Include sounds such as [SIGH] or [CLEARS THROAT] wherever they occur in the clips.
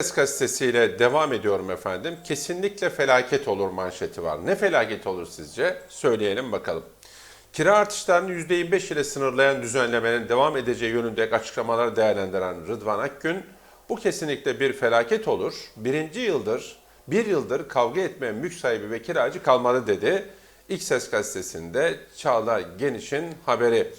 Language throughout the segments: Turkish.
Gazetesiyle devam ediyorum efendim. Kesinlikle felaket olur manşeti var. Ne felaket olur sizce? Söyleyelim bakalım. Kira artışlarını %25 ile sınırlayan düzenlemenin devam edeceği yönünde açıklamalar değerlendiren Rıdvan Akgün, bu kesinlikle bir felaket olur. Birinci yıldır, bir yıldır kavga etmeyen mülk sahibi ve kiracı kalmadı dedi. İlk Ses Gazetesi'nde Çağla Geniş'in haberi.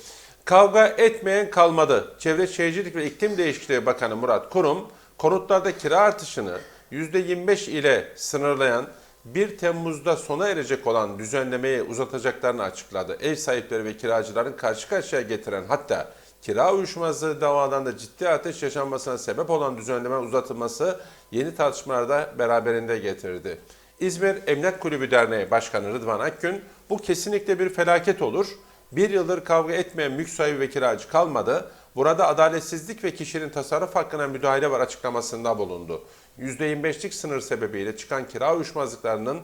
Kavga etmeyen kalmadı. Çevre Şehircilik ve İklim Değişikliği Bakanı Murat Kurum, konutlarda kira artışını %25 ile sınırlayan 1 Temmuz'da sona erecek olan düzenlemeyi uzatacaklarını açıkladı. Ev sahipleri ve kiracıların karşı karşıya getiren hatta kira uyuşmazlığı davalarında ciddi ateş yaşanmasına sebep olan düzenleme uzatılması yeni tartışmalarda beraberinde getirdi. İzmir Emlak Kulübü Derneği Başkanı Rıdvan Akgün, bu kesinlikle bir felaket olur. Bir yıldır kavga etmeyen mülk sahibi ve kiracı kalmadı. Burada adaletsizlik ve kişinin tasarruf hakkına müdahale var açıklamasında bulundu. %25'lik sınır sebebiyle çıkan kira uyuşmazlıklarının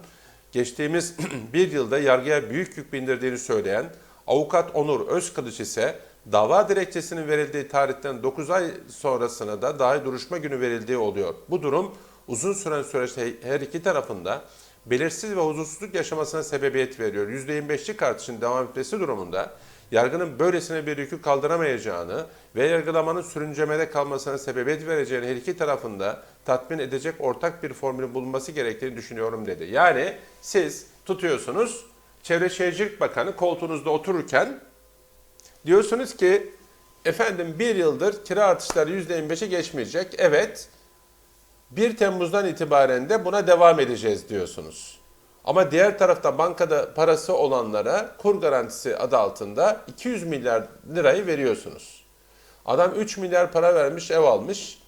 geçtiğimiz [CLEARS THROAT] bir yılda yargıya büyük yük bindirdiğini söyleyen avukat Onur Özkılıç ise dava dilekçesinin verildiği tarihten 9 ay sonrasına da dahi duruşma günü verildiği oluyor. Bu durum uzun süren süreçte her iki tarafında belirsiz ve huzursuzluk yaşamasına sebebiyet veriyor. %25'lik artışın devam etmesi durumunda yargının böylesine bir yükü kaldıramayacağını ve yargılamanın sürüncemede kalmasına sebebiyet vereceğini her iki tarafında tatmin edecek ortak bir formülün bulunması gerektiğini düşünüyorum dedi. Yani siz tutuyorsunuz Çevre Şehircilik Bakanı koltuğunuzda otururken diyorsunuz ki efendim bir yıldır kira artışları %25'e geçmeyecek. Evet 1 Temmuz'dan itibaren de buna devam edeceğiz diyorsunuz. Ama diğer tarafta bankada parası olanlara kur garantisi adı altında 200 milyar lirayı veriyorsunuz. Adam 3 milyar para vermiş, ev almış.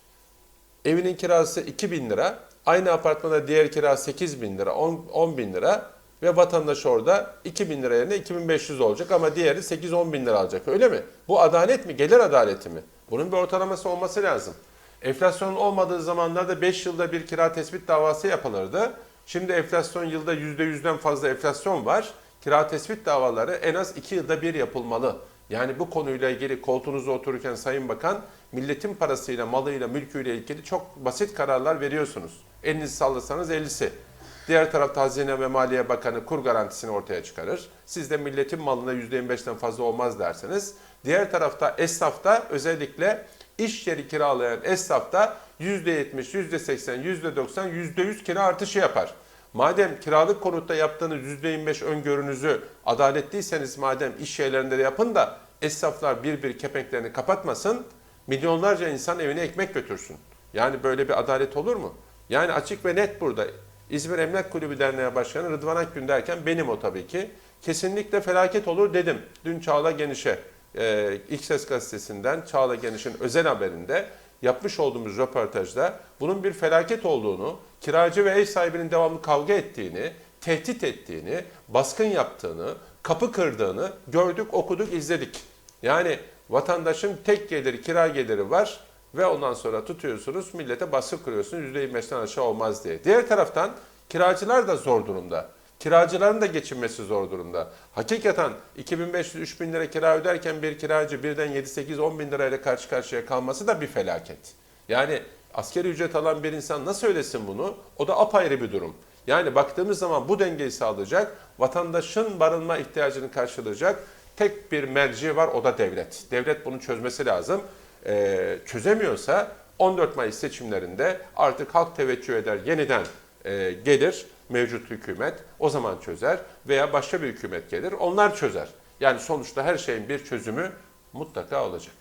Evinin kirası 2000 lira. Aynı apartmanda diğer kira 8 bin lira, 10, 10 bin lira. Ve vatandaş orada 2000 lira yerine 2500 olacak ama diğeri 8-10 bin lira alacak. Öyle mi? Bu adalet mi? Gelir adaleti mi? Bunun bir ortalaması olması lazım. Enflasyon olmadığı zamanlarda 5 yılda bir kira tespit davası yapılırdı. Şimdi enflasyon yılda %100'den fazla enflasyon var. Kira tespit davaları en az 2 yılda bir yapılmalı. Yani bu konuyla ilgili koltuğunuzda otururken Sayın Bakan milletin parasıyla, malıyla, mülküyle ilgili çok basit kararlar veriyorsunuz. Elinizi sallasanız 50'si. Diğer tarafta Hazine ve Maliye Bakanı kur garantisini ortaya çıkarır. Siz de milletin malına %25'ten fazla olmaz derseniz. Diğer tarafta esnafta özellikle iş yeri kiralayan esnafta %70, %80, %90, %100 kira artışı yapar. Madem kiralık konutta yaptığınız %25 öngörünüzü adaletliyseniz madem iş yerlerinde de yapın da esnaflar bir bir kepenklerini kapatmasın, milyonlarca insan evine ekmek götürsün. Yani böyle bir adalet olur mu? Yani açık ve net burada. İzmir Emlak Kulübü Derneği Başkanı Rıdvan Akgün derken benim o tabii ki. Kesinlikle felaket olur dedim. Dün Çağla Geniş'e e, İlk Ses Gazetesi'nden Çağla Geniş'in özel haberinde yapmış olduğumuz röportajda bunun bir felaket olduğunu, kiracı ve ev sahibinin devamlı kavga ettiğini, tehdit ettiğini, baskın yaptığını, kapı kırdığını gördük, okuduk, izledik. Yani vatandaşın tek geliri, kira geliri var ve ondan sonra tutuyorsunuz, millete baskı kuruyorsunuz %25'ten aşağı olmaz diye. Diğer taraftan kiracılar da zor durumda. Kiracıların da geçinmesi zor durumda. Hakikaten 2500-3000 lira kira öderken bir kiracı birden 7-8-10 bin lirayla karşı karşıya kalması da bir felaket. Yani askeri ücret alan bir insan nasıl söylesin bunu? O da apayrı bir durum. Yani baktığımız zaman bu dengeyi sağlayacak, vatandaşın barınma ihtiyacını karşılayacak tek bir merci var o da devlet. Devlet bunu çözmesi lazım. Ee, çözemiyorsa 14 Mayıs seçimlerinde artık halk teveccüh eder yeniden e, gelir mevcut hükümet o zaman çözer veya başka bir hükümet gelir onlar çözer. Yani sonuçta her şeyin bir çözümü mutlaka olacak.